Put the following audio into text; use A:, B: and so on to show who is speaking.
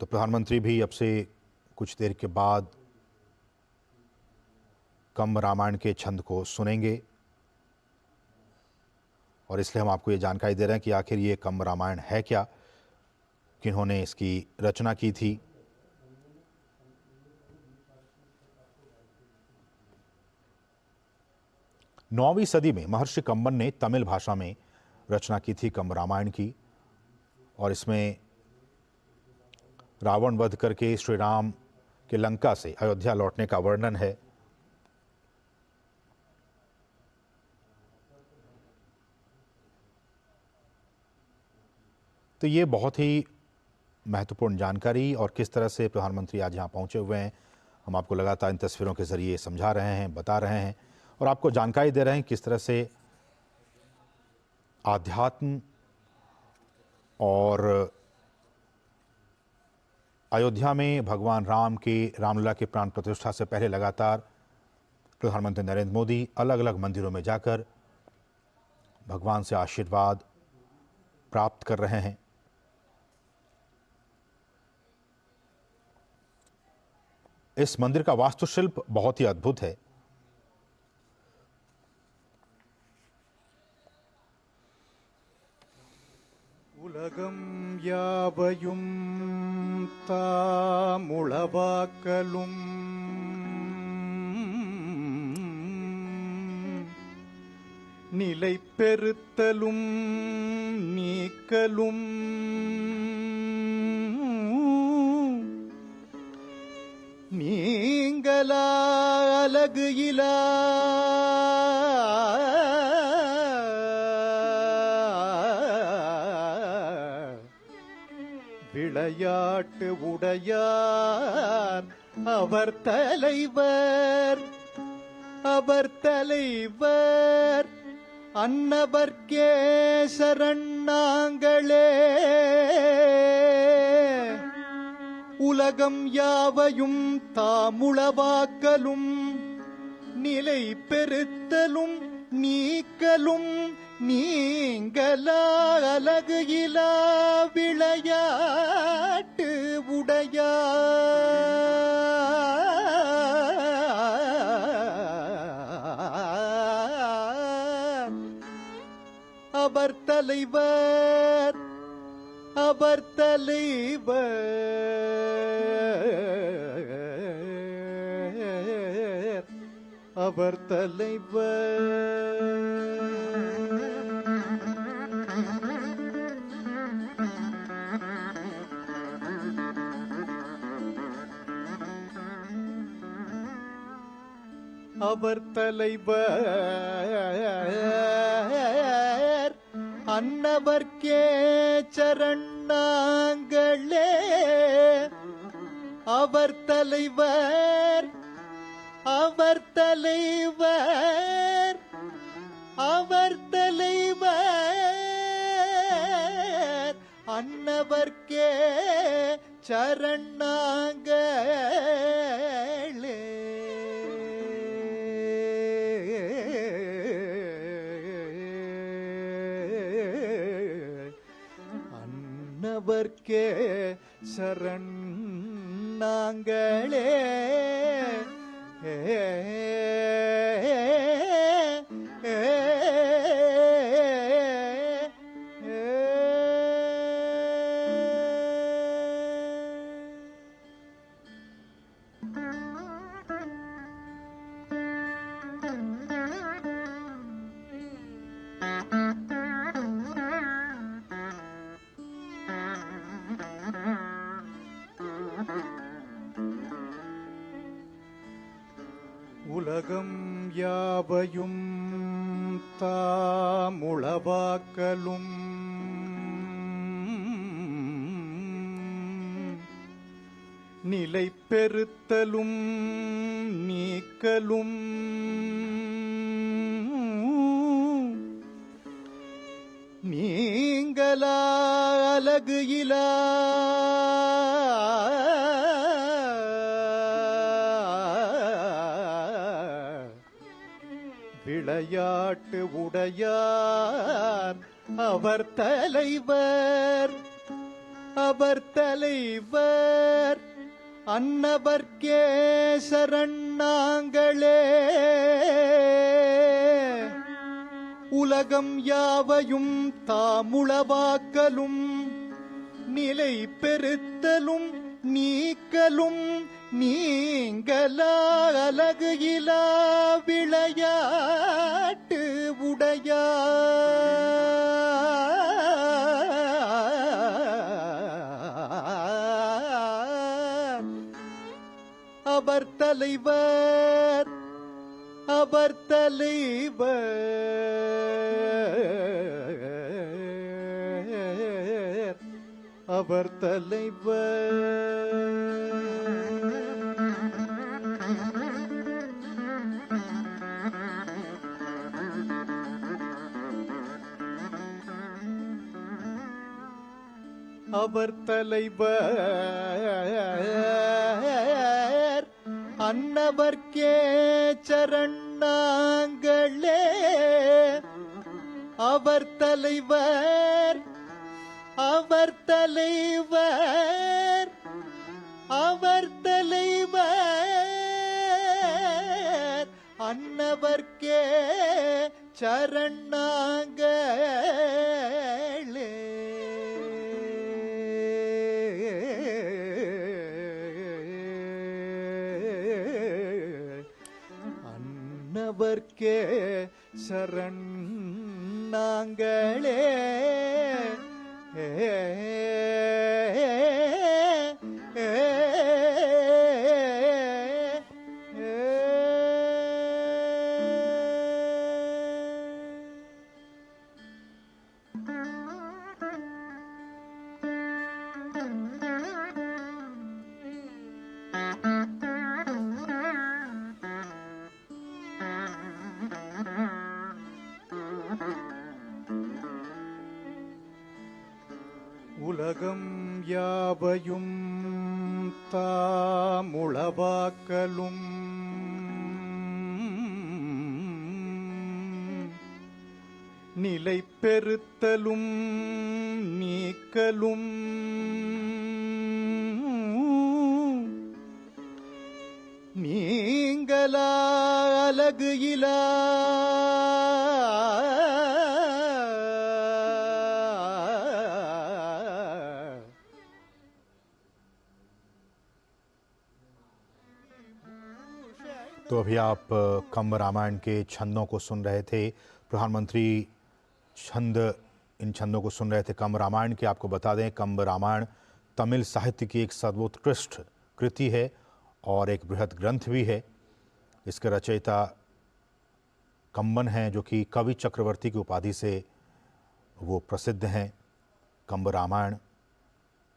A: तो प्रधानमंत्री भी अब से कुछ देर के बाद कम रामायण के छंद को सुनेंगे। और इसलिए हम आपको ये जानकारी दे रहे हैं कि आखिर ये कम रामायण है क्या? किन्होंने इसकी रचना की थी? नौवीं सदी में महर्षि कंबन ने तमिल भाषा में रचना की थी कम रामायण की। और इसमें रावण वध करके श्री राम के लंका से अयोध्या लौटने का वर्णन है। तो ये बहुत ही महत्वपूर्ण जानकारी और किस तरह से प्रधानमंत्री आज यहाँ पहुँचे हुए हैं, हम आपको लगातार इन तस्वीरों के ज़रिए समझा रहे हैं, बता रहे हैं और आपको जानकारी दे रहे हैं किस तरह से आध्यात्म और अयोध्या में भगवान राम के रामलला के प्राण प्रतिष्ठा से पहले लगातार प्रधानमंत्री नरेंद्र मोदी अलग अलग मंदिरों में जाकर भगवान से आशीर्वाद प्राप्त कर रहे हैं। इस मंदिर का वास्तुशिल्प बहुत ही अद्भुत है।
B: உலகம் யாவையும் தாமுளவாக்கலும். நிலை பெருத்தலும் நீக்கலும். நீங்களா அலகு இலா விளையாட்டு உடையார். அவர் தலைவர் அவர் தலைவர். அன்னவர்க்கே சரணாங்களே உலகம் யாவையும் தாமுளவாக்கலும் நிலை பெருத்தலும் நீக்கலும் நீங்களா அழகு இலா விளையாட்டு உடையார். அவர் தலைவர் அவர் தலைவர். அவர் தலைவர். அவர் தலைவர். அன்னவர்க்கே சரணாங்களே. அவர் தலைவர். அவர் தலைவர் அவர் தலைவர். அன்னவர்க்கே சரணாங்களே அன்னவர்க்கே சரண் நாங்களே உலகம் யாவையும் தாமுளவாக்கலும். நிலை பெருத்தலும் நீக்கலும். நீங்களா அலகு இலா விளையாட்டு உடையார். அவர் தலைவர் அவர் தலைவர். அன்னவர்க்கே சரணாங்களே உலகம் யாவையும் தாமுளவாக்கலும் நிலை பெருத்தலும் நீக்கலும் நீங்களா அழகு இலா விளையாட்டு உடையா அவர் தலைவர் அவர் தலைவர். அவர் தலைவர். அவர் தலைவர். அன்னவர்க்கே சரணாங்களே. அவர் தலைவர். அவர் தலைவர். அவர் தலைவர். அன்னவர்க்கே சரணாங்களே அவர்க்கே சரண் நாங்களே. ஏ உலகம் யாவையும் தாமுளவாக்கலும். நிலை பெருத்தலும் நீக்கலும். நீங்களா அழகு இலா
A: तो अभी आप कम्ब रामायण के छंदों को सुन रहे थे। प्रधानमंत्री छंद, इन छंदों को सुन रहे थे कम्ब रामायण के। आपको बता दें कम्ब रामायण तमिल साहित्य की एक सर्वोत्कृष्ट कृति है और एक बृहद ग्रंथ भी है। इसके रचयिता कंबन हैं, जो कि कवि चक्रवर्ती की उपाधि से वो प्रसिद्ध हैं। कम्ब रामायण